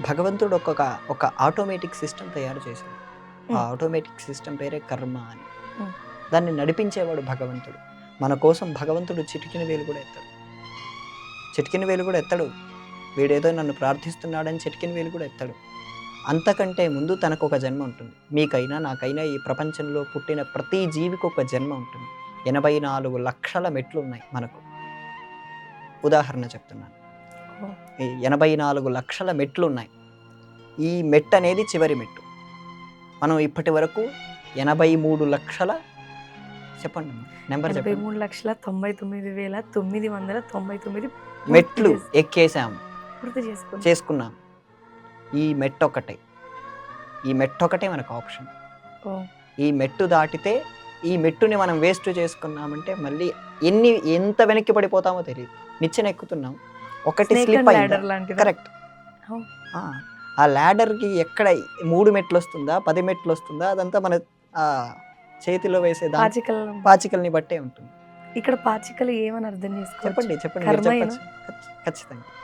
భగవంతుడు ఒక ఒక ఆటోమేటిక్ సిస్టమ్ తయారు చేశాడు. ఆ. ఆటోమేటిక్ సిస్టమ్ పేరే కర్మ అని. దాన్ని నడిపించేవాడు భగవంతుడు. మన కోసం భగవంతుడు చిటికిన వేలు కూడా ఎత్తాడు. చిటికిన వేలు కూడా ఎత్తాడు. వీడేదో నన్ను ప్రార్థిస్తున్నాడని చిటికిన వేలు కూడా ఎత్తాడు. అంతకంటే ముందు తనకు ఒక జన్మ ఉంటుంది. మీకైనా నాకైనా ఈ ప్రపంచంలో పుట్టిన ప్రతి జీవికి ఒక జన్మ ఉంటుంది. ఎనభై నాలుగు లక్షల మెట్లు ఉన్నాయి మనకు. ఉదాహరణ చెప్తున్నాను. ఎనభై నాలుగు లక్షల మెట్లు ఉన్నాయి ఈ మెట్ అనేది చివరి మెట్టు. మనం ఇప్పటి వరకు ఎనభై మూడు లక్షల చెప్పండి నెంబర్ ఎనభై చెప్పండి. మూడు లక్షల తొంభై తొమ్మిది వేల తొమ్మిది వందల తొంభై తొమ్మిది మెట్లు చేస్- ఎక్కేసాం పూర్తి చేసుకుని చేసుకున్నాం. ఈ మెట్ ఒకటే ఈ మెట్ ఒకటే మనకు ఆప్షన్. ఈ మెట్టు దాటితే ఈ మెట్టుని మనం వేస్ట్ చేసుకున్నామంటే మళ్ళీ ఎన్ని ఎంత వెనక్కి పడిపోతామో తెలియదు నిచ్చెన ఎక్కుతున్నాం. ఒకటి స్లిప్ అయింది? కరెక్ట్. ఆ ల్యాడర్కి ఎక్కడ మూడు మెట్లు వస్తుందా పది మెట్లు వస్తుందా అదంతా మన ఆ చేతిలో వేసే పాచికల్ పాచికల్ని బట్టే ఉంటుంది. ఇక్కడ పాచికలు ఏమని అర్థం చేసుకోవచ్చు? చెప్పండి చెప్పండి ఖచ్చితంగా.